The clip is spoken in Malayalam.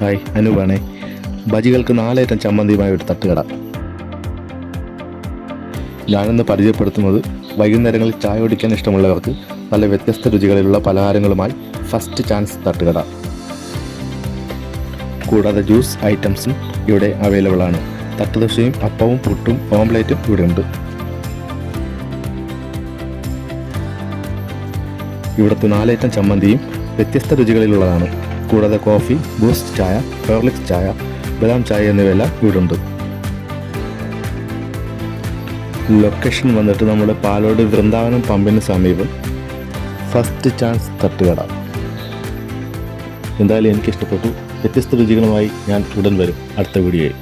ഹായ് അനൂപാണേ. ബജികൾക്ക് നാലേറ്റം ചമ്മന്തിയുമായ ഒരു തട്ടുകട. ഞാനിന്ന് പരിചയപ്പെടുത്തുന്നത് വൈകുന്നേരങ്ങളിൽ ചായ കുടിക്കാൻ ഇഷ്ടമുള്ളവർക്ക് നല്ല വ്യത്യസ്ത രുചികളിലുള്ള പലഹാരങ്ങളുമായി ഫസ്റ്റ് ചാൻസ് തട്ടുകട. കൂടാതെ ജ്യൂസ് ഐറ്റംസും ഇവിടെ അവൈലബിൾ ആണ്. തട്ടുദോശയും അപ്പവും പുട്ടും ഓംലേറ്റും ഇവിടെ ഉണ്ട്. ഇവിടുത്തെ നാലേറ്റം ചമ്മന്തിയും വ്യത്യസ്ത രുചികളിലുള്ളതാണ്. കൂടാതെ കോഫി ബൂസ്റ്റ് ചായ ഹെർലിക്സ് ചായ ബദാം ചായ എന്നിവയെല്ലാം ഇവിടെ ഉണ്ട് ലൊക്കേഷൻ വന്നിട്ട് നമ്മുടെ പാലോട് വൃന്ദാവനം പമ്പിന് സമീപം ഫസ്റ്റ് ചാൻസ് തട്ടുകട. എന്തായാലും എനിക്ക് ഇഷ്ടപ്പെട്ടു വ്യത്യസ്ത രുചികളുമായി ഞാൻ ഉടൻ വരും അടുത്ത വീഡിയോയിൽ.